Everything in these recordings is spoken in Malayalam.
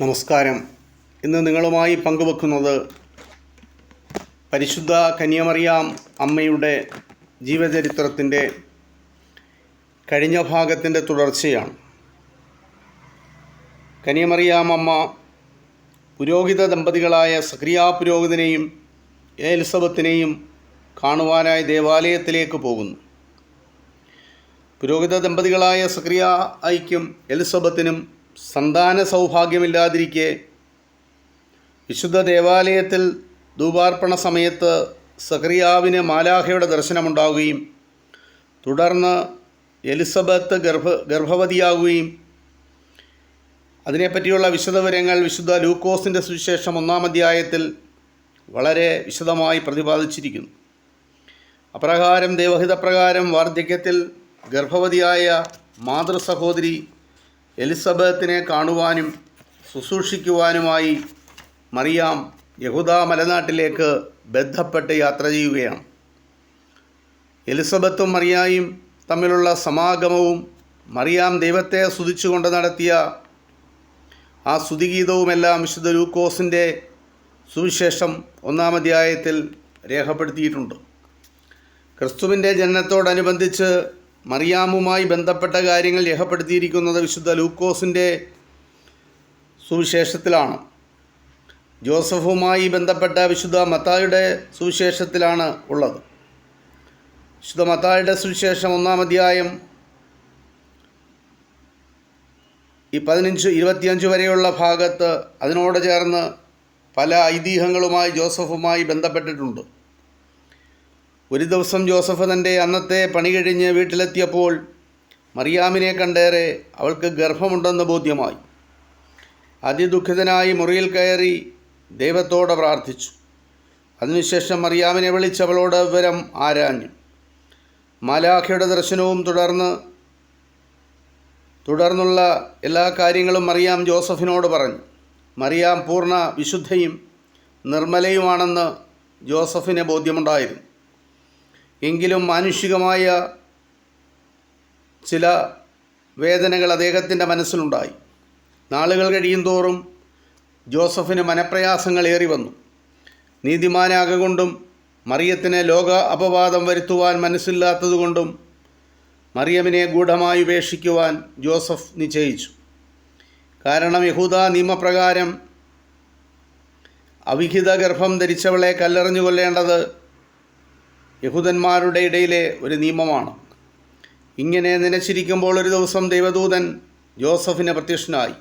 നമസ്കാരം. ഇന്ന് നിങ്ങളുമായി പങ്കുവെക്കുന്നത് പരിശുദ്ധ കന്യമറിയാം അമ്മയുടെ ജീവചരിത്രത്തിന്റെ കഴിഞ്ഞ ഭാഗത്തിന്റെ തുടർച്ചയാണ്. കനിയമറിയാം അമ്മ പുരോഹിത ദമ്പതികളായ സക്രിയ പുരോഹിതനെയും എലിസബത്തിനെയും കാണുവാനായി ദേവാലയത്തിലേക്ക് പോകുന്നു. പുരോഹിത ദമ്പതികളായ സക്രിയ ഐക്കും എലിസബത്തിനും സന്താന സൗഭാഗ്യമില്ലാതിരിക്കെ വിശുദ്ധ ദേവാലയത്തിൽ ധൂപാർപ്പണ സമയത്ത് സക്രിയാവിന് മാലാഹയുടെ ദർശനമുണ്ടാവുകയും തുടർന്ന് എലിസബത്ത് ഗർഭ ഗർഭവതിയാവുകയും അതിനെപ്പറ്റിയുള്ള വിശദവിവരങ്ങൾ വിശുദ്ധ ലൂക്കോസിന്റെ സുവിശേഷം ഒന്നാം അധ്യായത്തിൽ വളരെ വിശദമായി പ്രതിപാദിച്ചിരിക്കുന്നു. അപ്രകാരം ദേവഹിതപ്രകാരം വാർദ്ധക്യത്തിൽ ഗർഭവതിയായ മാതൃ സഹോദരി എലിസബത്തിനെ കാണുവാനും ശുശ്രൂഷിക്കുവാനുമായി മറിയാം യഹൂദ മലനാട്ടിലേക്ക് ബന്ധപ്പെട്ട് യാത്ര ചെയ്യുകയാണ്. എലിസബത്തും മറിയായും തമ്മിലുള്ള സമാഗമവും മറിയാം ദൈവത്തെ സ്തുതിച്ചുകൊണ്ട് നടത്തിയ ആ സ്തുതിഗീതവുമെല്ലാം വിശുദ്ധ ലൂക്കോസിന്റെ സുവിശേഷം ഒന്നാം അധ്യായത്തിൽ രേഖപ്പെടുത്തിയിട്ടുണ്ട്. ക്രിസ്തുവിന്റെ ജനനത്തോടനുബന്ധിച്ച് മറിയാമുമായി ബന്ധപ്പെട്ട കാര്യങ്ങൾ രേഖപ്പെടുത്തിയിരിക്കുന്നത് വിശുദ്ധ ലൂക്കോസിന്റെ സുവിശേഷത്തിലാണ്. ജോസഫുമായി ബന്ധപ്പെട്ട വിശുദ്ധ മത്തായുടെ സുവിശേഷത്തിലാണ് ഉള്ളത്. വിശുദ്ധ മത്തായുടെ സുവിശേഷം ഒന്നാം അധ്യായം ഈ പതിനഞ്ച് ഇരുപത്തിയഞ്ച് വരെയുള്ള ഭാഗത്ത് അതിനോട് ചേർന്ന് പല ഐതിഹ്യങ്ങളുമായി ജോസഫുമായി ബന്ധപ്പെട്ടിട്ടുണ്ട്. ഒരു ദിവസം ജോസഫ് തന്റെ അന്നത്തെ പണി കഴിഞ്ഞ് വീട്ടിലെത്തിയപ്പോൾ മറിയാമിനെ കണ്ടേറെ അവൾക്ക് ഗർഭമുണ്ടെന്ന് ബോധ്യമായി. അതിദുഃഖിതനായി മുറിയിൽ കയറി ദൈവത്തോടെ പ്രാർത്ഥിച്ചു. അതിനുശേഷം മറിയാമിനെ വിളിച്ചവളോട് വിവരം ആരാഞ്ഞു. മാലാഖയുടെ ദർശനവും തുടർന്ന് തുടർന്നുള്ള എല്ലാ കാര്യങ്ങളും മറിയാം ജോസഫിനോട് പറഞ്ഞു. മറിയാം പൂർണ വിശുദ്ധയും നിർമ്മലയുമാണെന്ന് ജോസഫിന് ബോധ്യമുണ്ടായിരുന്നു. എങ്കിലും മാനുഷികമായ ചില വേദനകൾ അദ്ദേഹത്തിന്റെ മനസ്സിലുണ്ടായി. നാളുകൾ കഴിയും തോറും ജോസഫിന് മനപ്രയാസങ്ങൾ ഏറി വന്നു. നീതിമാനാകൊണ്ടും മറിയത്തിന് ലോക അപവാദം വരുത്തുവാൻ മനസ്സില്ലാത്തതുകൊണ്ടും മറിയമിനെ ഗൂഢമായി ഉപേക്ഷിക്കുവാൻ ജോസഫ് നിശ്ചയിച്ചു. കാരണം യഹൂദ നിയമപ്രകാരം അവിഹിത ഗർഭം ധരിച്ചവളെ കല്ലെറിഞ്ഞു കൊല്ലേണ്ടത് യഹൂദന്മാരുടെ ഇടയിലെ ഒരു നിയമമാണ്. ഇങ്ങനെ നനച്ചിരിക്കുമ്പോൾ ഒരു ദിവസം ദൈവദൂതൻ ജോസഫിന് പ്രത്യക്ഷനായി.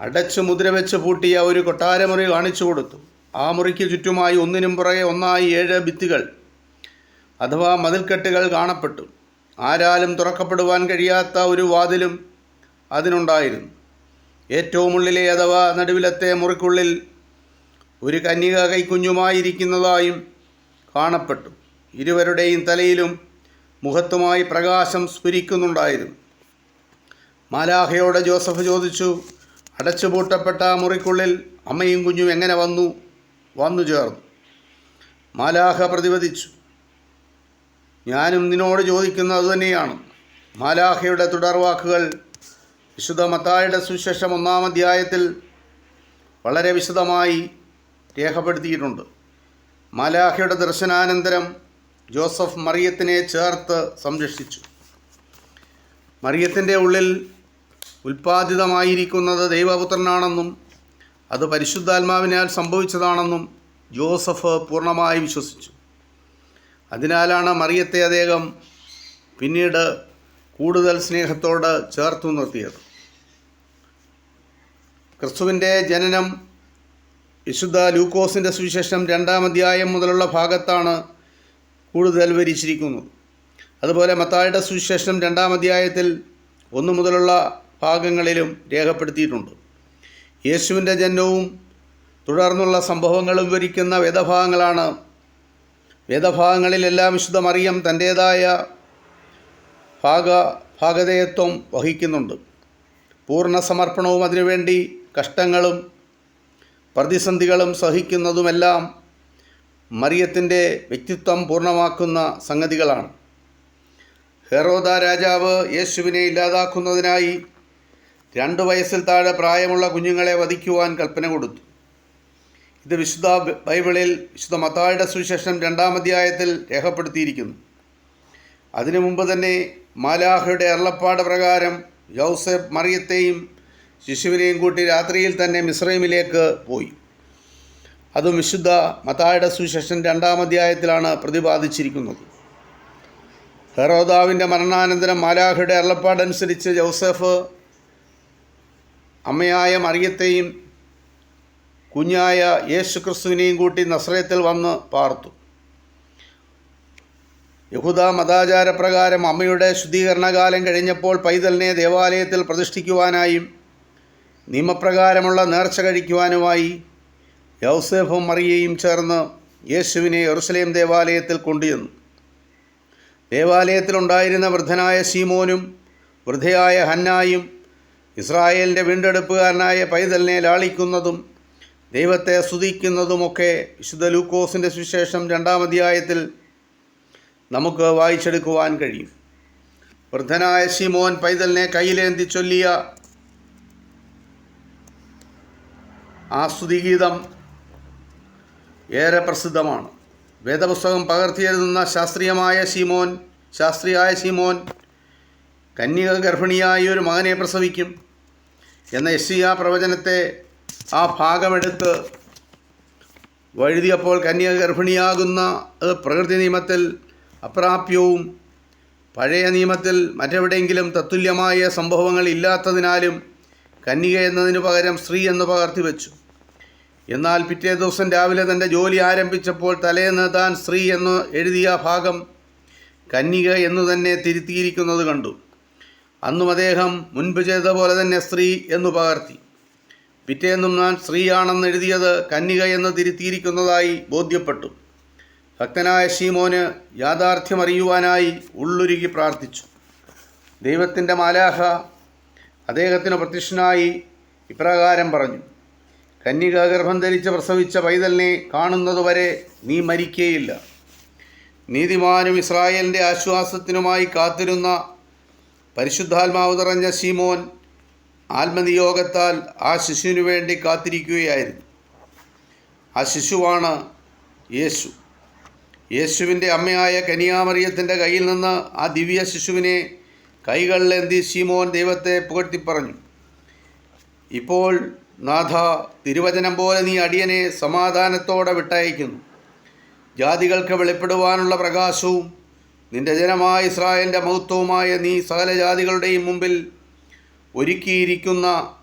അടച്ച് മുദ്ര വെച്ച് പൂട്ടിയ ഒരു കൊട്ടാരമുറി കാണിച്ചു കൊടുത്തു. ആ മുറിക്ക് ചുറ്റുമായി ഒന്നിനും പുറകെ ഒന്നായി ഏഴ് ഭിത്തികൾ അഥവാ മതിൽക്കെട്ടുകൾ കാണപ്പെട്ടു. ആരാലും തുറക്കപ്പെടുവാൻ കഴിയാത്ത ഒരു വാതിലും അതിനുണ്ടായിരുന്നു. ഏറ്റവും ഉള്ളിലെ അഥവാ നടുവിലത്തെ മുറിക്കുള്ളിൽ ഒരു കന്യക കൈക്കുഞ്ഞുമായിരിക്കുന്നതായും കാണപ്പെട്ടു. ഇരുവരുടെയും തലയിലും മുഖത്തുമായി പ്രകാശം സ്ഫുരിക്കുന്നുണ്ടായിരുന്നു. മാലാഹയോട് ജോസഫ് ചോദിച്ചു അടച്ചുപൂട്ടപ്പെട്ട മുറിക്കുള്ളിൽ അമ്മയും കുഞ്ഞും എങ്ങനെ വന്നു? വന്നു ചേർന്നു. മാലാഹ പ്രതിപദിച്ചു ഞാനും നിന്നോട് ചോദിക്കുന്നത് അതുതന്നെയാണ് മാലാഹയുടെ തുടർവാക്കുകൾ വിശുദ്ധ മത്തായുടെ സുവിശേഷം ഒന്നാം അധ്യായത്തിൽ വളരെ വിശദമായി രേഖപ്പെടുത്തിയിട്ടുണ്ട്. മാലാഹയുടെ ദർശനാനന്തരം ജോസഫ് മറിയത്തിനെ ചേർത്ത് സംരക്ഷിച്ചു. മറിയത്തിന്റെ ഉള്ളിൽ ഉൽപ്പാദിതമായിരിക്കുന്നത് ദൈവപുത്രനാണെന്നും അത് പരിശുദ്ധാത്മാവിനാൽ സംഭവിച്ചതാണെന്നും ജോസഫ് പൂർണമായി വിശ്വസിച്ചു. അതിനാലാണ് മറിയത്തെ അദ്ദേഹം പിന്നീട് കൂടുതൽ സ്നേഹത്തോട് ചേർത്തു നിർത്തിയത്. ക്രിസ്തുവിന്റെ ജനനം വിശുദ്ധ ലൂക്കോസിന്റെ സുവിശേഷം രണ്ടാം അധ്യായം മുതലുള്ള ഭാഗത്താണ് കൂടുതൽ വിവരിച്ചിരിക്കുന്നത്. അതുപോലെ മത്തായുടെ സുവിശേഷം രണ്ടാം അധ്യായത്തിൽ ഒന്നു മുതലുള്ള ഭാഗങ്ങളിലും രേഖപ്പെടുത്തിയിട്ടുണ്ട്. യേശുവിന്റെ ജന്മവും തുടർന്നുള്ള സംഭവങ്ങളും വിവരിക്കുന്ന വേദഭാഗങ്ങളാണ്. വേദഭാഗങ്ങളിലെല്ലാം വിശുദ്ധ മറിയം തന്റേതായ ഭാഗ ഭാഗതയത്വം വഹിക്കുന്നുണ്ട്. പൂർണ സമർപ്പണവും അതിനുവേണ്ടി കഷ്ടങ്ങളും പ്രതിസന്ധികളും സഹിക്കുന്നതുമെല്ലാം മറിയത്തിന്റെ വ്യക്തിത്വം പൂർണമാക്കുന്ന സംഗതികളാണ്. ഹെറോദ രാജാവ് യേശുവിനെ ഇല്ലാതാക്കുന്നതിനായി രണ്ട് വയസ്സിൽ താഴെ പ്രായമുള്ള കുഞ്ഞുങ്ങളെ വധിക്കുവാൻ കൽപ്പന കൊടുത്തു. ഇത് വിശുദ്ധ ബൈബിളിൽ വിശുദ്ധ മത്തായുടെ സുവിശേഷം രണ്ടാം അധ്യായത്തിൽ രേഖപ്പെടുത്തിയിരിക്കുന്നു. അതിനു മുമ്പ് തന്നെ മാലാഹയുടെ അരുളപ്പാട് പ്രകാരം ജൗസഫ് മറിയത്തെയും ശിശുവിനെയും കൂട്ടി രാത്രിയിൽ തന്നെ മിസ്രൈമിലേക്ക് പോയി. അതും വിശുദ്ധ മതായുടെ സുശേഷൻ രണ്ടാം അധ്യായത്തിലാണ് പ്രതിപാദിച്ചിരിക്കുന്നത്. ഹെറോദാവിന്റെ മരണാനന്തരം മാലാഹയുടെ അരുളപ്പാടനുസരിച്ച് ജോസഫ് അമ്മയായ മറിയത്തെയും കുഞ്ഞായ യേശു ക്രിസ്തുവിനെയും കൂട്ടി നസ്രയത്തിൽ വന്ന് പാർത്തു. യഹൂദ മതാചാരപ്രകാരം അമ്മയുടെ ശുദ്ധീകരണകാലം കഴിഞ്ഞപ്പോൾ പൈതലിനെ ദേവാലയത്തിൽ പ്രതിഷ്ഠിക്കുവാനായും നിയമപ്രകാരമുള്ള നേർച്ച കഴിക്കുവാനുമായി യൗസേഫും മറിയയും ചേർന്ന് യേശുവിനെ യെറുസലേം ദേവാലയത്തിൽ കൊണ്ടുചെന്നു. ദേവാലയത്തിലുണ്ടായിരുന്ന വൃദ്ധനായ ശീമോനും വൃദ്ധയായ ഹന്നായും ഇസ്രായേലിന്റെ വീണ്ടെടുപ്പുകാരനായ പൈതലിനെ ലാളിക്കുന്നതും ദൈവത്തെ സ്തുതിക്കുന്നതുമൊക്കെ വിശുദ്ധ ലൂക്കോസിന്റെ സുവിശേഷം രണ്ടാം അധ്യായത്തിൽ നമുക്ക് വായിച്ചെടുക്കുവാൻ കഴിയും. വൃദ്ധനായ ശിമോൻ പൈതലിനെ കയ്യിലേന്തി ചൊല്ലിയ ആ സ്തുതിഗീതം ഏറെ പ്രസിദ്ധമാണ്. വേദപുസ്തകം പകർത്തിയെഴുതുന്ന ശാസ്ത്രീയമായ ശീമോൻ ശാസ്ത്രിയായ ശീമോൻ കന്യക ഗർഭിണിയായ ഒരു മകനെ പ്രസവിക്കും എന്ന യശിയ പ്രവചനത്തെ ആ ഭാഗമെടുത്ത് വഴുതിയപ്പോൾ കന്യക ഗർഭിണിയാകുന്ന പ്രകൃതി നിയമത്തിൽ അപ്രാപ്യവും പഴയ നിയമത്തിൽ മറ്റെവിടെയെങ്കിലും തത്തുല്യമായ സംഭവങ്ങൾ ഇല്ലാത്തതിനാലും കന്യക എന്നതിനു പകരം സ്ത്രീ എന്ന് പകർത്തി വെച്ചു. എന്നാൽ പിറ്റേ ദിവസം രാവിലെ തന്റെ ജോലി ആരംഭിച്ചപ്പോൾ തലേന്ന് താൻ സ്ത്രീ എന്ന് എഴുതിയ ഭാഗം കന്യക എന്നു തന്നെ തിരുത്തിയിരിക്കുന്നത് കണ്ടു. അന്നും അദ്ദേഹം മുൻപ് ചെയ്ത പോലെ തന്നെ സ്ത്രീ എന്നു പകർത്തി. പിറ്റേന്നും ഞാൻ സ്ത്രീയാണെന്ന് എഴുതിയത് കന്യക എന്ന് തിരുത്തിയിരിക്കുന്നതായി ബോധ്യപ്പെട്ടു. ഭക്തനായ ഷീമോന് യാഥാർത്ഥ്യമറിയുവാനായി ഉള്ളുരുകി പ്രാർത്ഥിച്ചു. ദൈവത്തിന്റെ മാലാഹ അദ്ദേഹത്തിന് പ്രത്യക്ഷനായി ഇപ്രകാരം പറഞ്ഞു കന്യക ഗർഭം ധരിച്ച് പ്രസവിച്ച പൈതലിനെ കാണുന്നതുവരെ നീ മരിക്കേയില്ല. നീതിമാനും ഇസ്രായേലിന്റെ ആശ്വാസത്തിനുമായി കാത്തിരുന്ന പരിശുദ്ധാത്മാവ് നിറഞ്ഞ ശീമോൻ ആത്മനിയോഗത്താൽ ആ ശിശുവിനു വേണ്ടി കാത്തിരിക്കുകയായിരുന്നു. ആ ശിശുവാണ് യേശു. യേശുവിന്റെ അമ്മയായ കനിയാമറിയത്തിന്റെ കയ്യിൽ നിന്ന് ആ ദിവ്യ ശിശുവിനെ കൈകളിലേന്തി ശീമോൻ ദൈവത്തെ പുകഴ്ത്തി പറഞ്ഞു. ഇപ്പോൾ നാഥ തിരുവചനം പോലെ നീ അടിയനെ സമാധാനത്തോടെ വിട്ടയക്കുന്നു. ജാതികൾക്ക് വെളിപ്പെടുവാനുള്ള പ്രകാശവും നിന്റെ ജനമായ ഇസ്രായേലിന്റെ മഹത്വവുമായ നീ സകല ജാതികളുടെയും മുമ്പിൽ ഒരുക്കിയിരിക്കുന്ന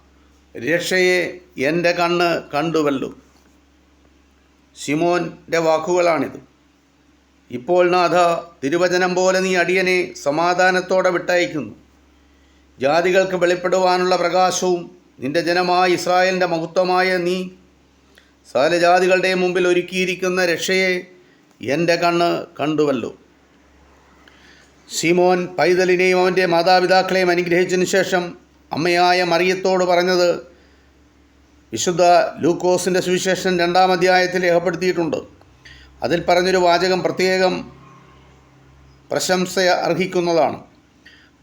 രക്ഷയെ എന്റെ കണ്ണ് കണ്ടുവല്ലോ. ശിമോന്റെ വാക്കുകളാണിത്. ഇപ്പോൾ നാഥ തിരുവചനം പോലെ നീ അടിയനെ സമാധാനത്തോടെ വിട്ടയക്കുന്നു. ജാതികൾക്ക് വെളിപ്പെടുവാനുള്ള പ്രകാശവും നിന്റെ ജനമായ ഇസ്രായേലിന്റെ മഹത്വമായ നീ സകലജാതികളുടെ മുമ്പിൽ ഒരുക്കിയിരിക്കുന്ന രക്ഷയെ എന്റെ കണ്ണ് കണ്ടുവല്ലോ. സിമോൻ പൈതലിനെയും അവന്റെ മാതാപിതാക്കളെയും അനുഗ്രഹിച്ചതിന് ശേഷം അമ്മയായ മറിയത്തോട് പറഞ്ഞത് വിശുദ്ധ ലൂക്കോസിന്റെ സുവിശേഷം രണ്ടാം അധ്യായത്തിൽ രേഖപ്പെടുത്തിയിട്ടുണ്ട്. അതിൽ പറഞ്ഞൊരു വാചകം പ്രത്യേകം പ്രശംസ അർഹിക്കുന്നതാണ്.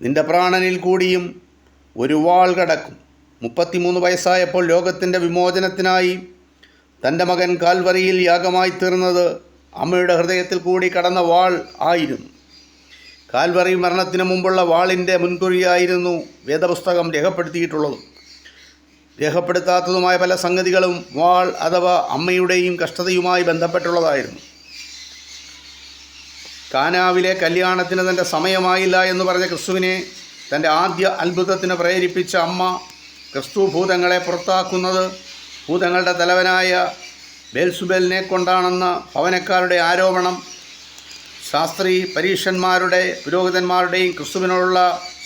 നിന്റെ പ്രാണനിൽ കൂടിയും ഒരു വാൾ കടക്കും. മുപ്പത്തിമൂന്ന് വയസ്സായപ്പോൾ ലോകത്തിന്റെ വിമോചനത്തിനായി തന്റെ മകൻ കാൽവറിയിൽ യാഗമായി തീർന്നത് അമ്മയുടെ ഹൃദയത്തിൽ കൂടി കടന്ന വാൾ ആയിരുന്നു. കാൽവറി മരണത്തിന് മുമ്പുള്ള വാളിന്റെ മുൻകുറിയായിരുന്നു വേദപുസ്തകം രേഖപ്പെടുത്തിയിട്ടുള്ളത്. രേഖപ്പെടുത്താത്തതുമായ പല സംഗതികളും വാൾ അഥവാ അമ്മയുടെയും കഷ്ടതയുമായി ബന്ധപ്പെട്ടുള്ളതായിരുന്നു. കാനാവിലെ കല്യാണത്തിന് തന്റെ സമയമായില്ല എന്ന് പറഞ്ഞ ക്രിസ്തുവിനെ തന്റെ ആദ്യ അത്ഭുതത്തിന് പ്രേരിപ്പിച്ച അമ്മ ക്രിസ്തു ഭൂതങ്ങളെ പുറത്താക്കുന്നത് ഭൂതങ്ങളുടെ തലവനായ ബേൽസുബേലിനെ കൊണ്ടാണെന്ന ഭവനക്കാരുടെ ആരോപണം ശാസ്ത്രി പരീക്ഷന്മാരുടെ പുരോഹിതന്മാരുടെയും ക്രിസ്തുവിനോടുള്ള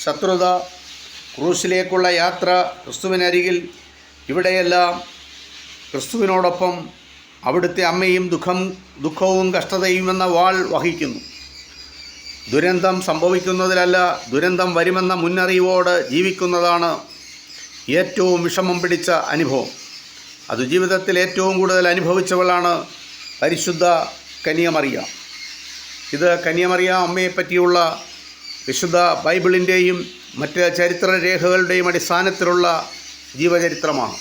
ശത്രുത ക്രൂശിലേക്കുള്ള യാത്ര ക്രിസ്തുവിനരികിൽ ഇവിടെയെല്ലാം ക്രിസ്തുവിനോടൊപ്പം അവിടുത്തെ അമ്മയും ദുഃഖം ദുഃഖവും കഷ്ടതയും എന്ന വാൾ വഹിക്കുന്നു. ദുരന്തം സംഭവിക്കുന്നതിലല്ല ദുരന്തം വരുമെന്ന മുന്നറിവോട് ജീവിക്കുന്നതാണ് ഏറ്റവും വിഷമം പിടിച്ച അനുഭവം. അത് ജീവിതത്തിൽ ഏറ്റവും കൂടുതൽ അനുഭവിച്ചവളാണ് പരിശുദ്ധ കന്യമറിയ. ഇത് കന്യമറിയ അമ്മയെ പറ്റിയുള്ള വിശുദ്ധ ബൈബിളിന്റെയും മറ്റ് ചരിത്രരേഖകളുടെയും അടിസ്ഥാനത്തിലുള്ള ജീവചരിത്രമാണ്.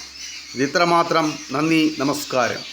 ഇത് ഇത്രമാത്രം. നന്ദി നമസ്കാരം.